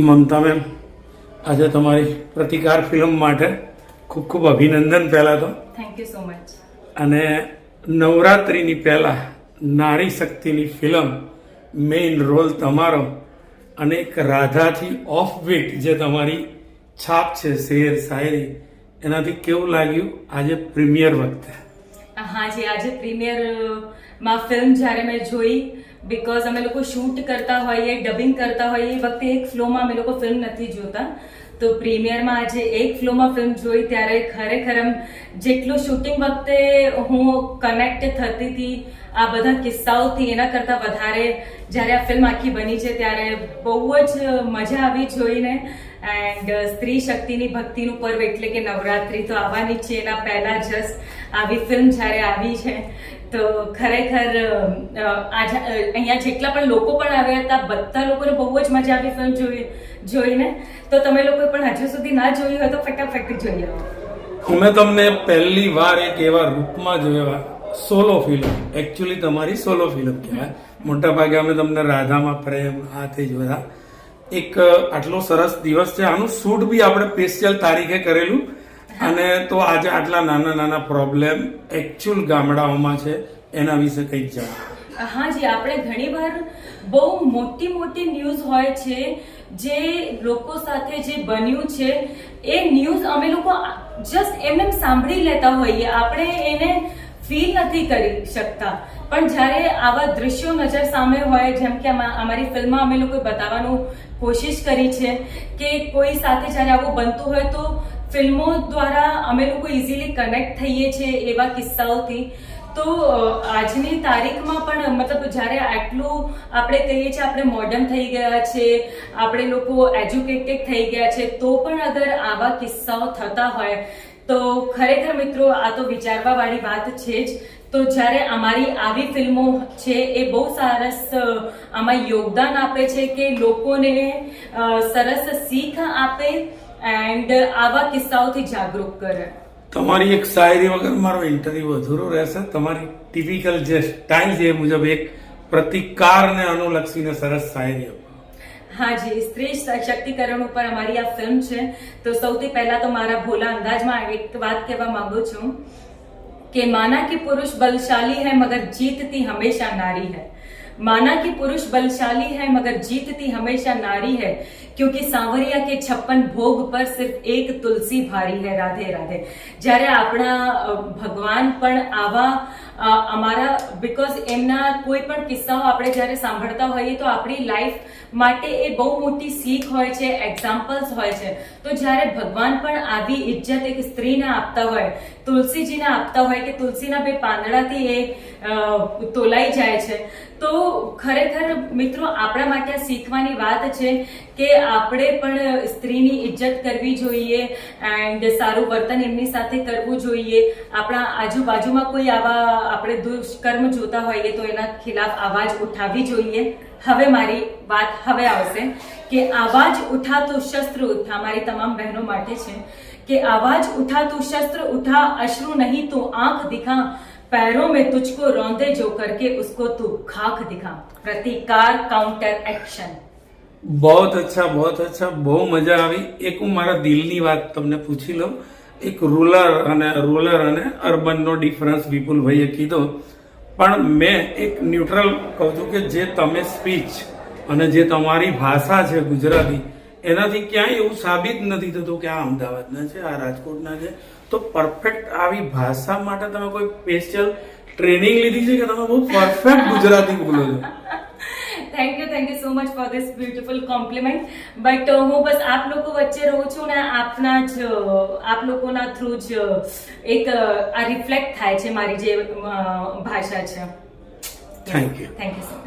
મમતા ma'am આજે તમારી પ્રતિકાર ફિલ્મ માટે ખૂબ ખૂબ અભિનંદન પહેલાં તો. થેન્ક યુ સો મચ અને નવરાત્રિની પહેલાં નારી શક્તિની ફિલ્મ મેઇન રોલ તમારો અને એક રાધાથી ઓફ બીટ જે તમારી છાપ છે શેર શાયરી એનાથી કેવું લાગ્યું આજે પ્રીમિયર વખતે? હા જી આજે પ્રીમિયર માં ફિલ્મ જ્યારે મેં જોઈ બીકોઝ અમે લોકો શૂટ કરતા હોઈએ ડબિંગ કરતા હોઈએ, એ વખતે એક ફ્લોમાં અમે લોકો ફિલ્મ નથી જોતા. તો પ્રીમિયરમાં આજે એક ફ્લોમાં ફિલ્મ જોઈ, ત્યારે ખરેખર જેટલું શૂટિંગ વખતે હું કનેક્ટ થતી હતી આ બધા કિસ્સાઓથી એના કરતાં વધારે જ્યારે આ ફિલ્મ આખી બની છે ત્યારે બહુ જ મજા આવી જોઈને. એન્ડ સ્ત્રી શક્તિની ભક્તિનું પર્વ એટલે કે નવરાત્રી તો આવવાની છે. એના પહેલા જસ્ટ આવી ફિલ્મ જ્યારે આવી છે, તો ખરેખર અહીંયા જેટલા પણ લોકો પણ આવ્યા હતા, બધા લોકોને બહુ જ મજા આવી ફિલ્મ જોઈ, જોઈને. તો તમે લોકો પણ હજુ સુધી ના જોઈ હોય તો ફટાફટ જોઈ આવો. અમે તમને પહેલી વાર એક એવા રૂપમાં જોયા સોલો ફિલ્મ એકચ્યુઅલી તમારી સોલો ફિલ્મ કહેવાય મોટા ભાગે અમે તમને રાધામાં પ્રેમ આ જ બધા. એક આટલો સરસ દિવસ છે. આનું શૂટ બી આપણે સ્પેશિયલ તારીખે કરેલું. અને તો આજે આટલા નાના નાના પ્રોબ્લેમ એકચ્યુઅલ ગામડાઓમાં છે. એના વિશે કંઈક જણાવો હા જી, આપણે ઘણીવાર બહુ મોટી મોટી ન્યૂઝ હોય છે. જે લોકો સાથે જે બન્યું છે, એ ન્યૂઝ અમે લોકો જસ્ટ એમને એમ સાંભળી લેતા હોઈએ. આપણે એને ફીલ નથી કરી શકતા. પણ જ્યારે આવા દૃશ્યો નજર સામે હોય, જેમ કે અમારી ફિલ્મમાં અમે લોકોએ બતાવવાનું કોશિશ કરી છે કે કોઈ સાથે જ્યારે આવું બનતું હોય તો ફિલ્મો દ્વારા અમે લોકો ઇઝીલી કનેક્ટ થઈએ છીએ એવા કિસ્સાઓથી. તો આજની તારીખમાં પણ, મતલબ જ્યારે આટલું આપણે કહીએ છીએ આપણે મોડર્ન થઈ ગયા છે, આપણે લોકો એજ્યુકેટેડ થઈ ગયા છે, તો પણ અગર આવા કિસ્સાઓ થતા હોય તો ખરેખર મિત્રો, આ તો વિચારવા વાળી વાત છે જ. તો જ્યારે અમારી આવી ફિલ્મો છે, એ બહુ સરસ આમાં યોગદાન આપે છે કે લોકોને સરસ શીખ આપે એન્ડ આવા કિસ્સાઓથી જાગૃત કરે. તમારી એક શાયરી વગર મારો ઇન્ટરવ્યુ અધૂરો રહેશે. તમારી ટિપિકલ જે સ્ટાઇલ છે મુજબ એક પ્રતિકારને અનુલક્ષીને સરસ શાયરી હા જી સ્ત્રી સશક્તિકરણ ઉપર અમારી આ ફિલ્મ છે તો સૌથી પહેલા તો મારા ભોલા અંદાજમાં એક વાત કહેવા માંગુ છું કે माना कि पुरुष बलशाली है मगर जीतती हमेशा नारी है माना कि पुरुष बलशाली है मगर जीतती हमेशा नारी है क्योंकि सांवरिया के छप्पन भोग पर सिर्फ एक તુલસી ભારી है રાધે રાધે જ્યારે આપણા અ, ભગવાન પણ આવા અ, અમારા બિકોઝ એમના કોઈ પણ કિસ્સાઓ આપણે જ્યારે સાંભળતા હોઈએ તો આપણી લાઈફ માટે એ બહુ મોટી શીખ હોય છે એક્ઝામ્પલ્સ હોય છે. તો જ્યારે ભગવાન પણ આવી ઇજ્જત એક સ્ત્રીને આપતા હોય, તુલસીજીને આપતા હોય કે તુલસીના બે પાંદડાથી એ તોલાઈ જાય છે, તો ખરેખર મિત્રો આપણા માટે આ શીખવાની વાત છે કે આપણે પણ સ્ત્રીની ઇજ્જત કરવી જોઈએ એન્ડ સારું વર્તન એમની સાથે કરવું જોઈએ. આપણા આજુબાજુમાં કોઈ આવા આપણે દુષ્કર્મ જોતા હોઈએ તો એના ખિલાફ આવાજ ઉઠાવવી જોઈએ હવે મારી વાત હવે આવશે કે આવાજ ઉઠાતું શસ્ત્ર ઉઠા મારી તમામ બહેનો માટે છે કે આવાજ ઉઠાતું શસ્ત્ર ઉઠા અશ્રુ નહીં તું આંખ દિખા पैरों में तुझको रौंदे जो करके उसको तू खाक दिखा प्रतिकार काउंटर एक्शन બહુત અચ્છા બહુત અચ્છા બહુ મજા આવી એક હું મારા દિલની વાત તમને પૂછી લઉં એક રૂરલ અને રૂરલ અને અર્બનનો ડિફરન્સ વિપુલભાઈએ કીધો. પણ મેં એક ન્યુટ્રલ કહું છું કે જે તમે સ્પીચ અને જે તમારી ભાષા છે ગુજરાતી, એનાથી ક્યાંય એવું સાબિત નથી થતું કે આ અમદાવાદના છે, આ રાજકોટના છે. તો પરફેક્ટ આવી ભાષા માટે તમે કોઈ સ્પેશિયલ ટ્રેનિંગ લીધી છે કે તમે બહુ પરફેક્ટ ગુજરાતી બોલો છો thank you thank you so much for this beautiful compliment but હું બસ આપ લોકો વચ્ચે રહું છું ને આપના જ આપ લોકોના થ્રુ જ એક આ રિફ્લેક્ટ થાય છે મારી જે ભાષા છે. Thank you thank you so much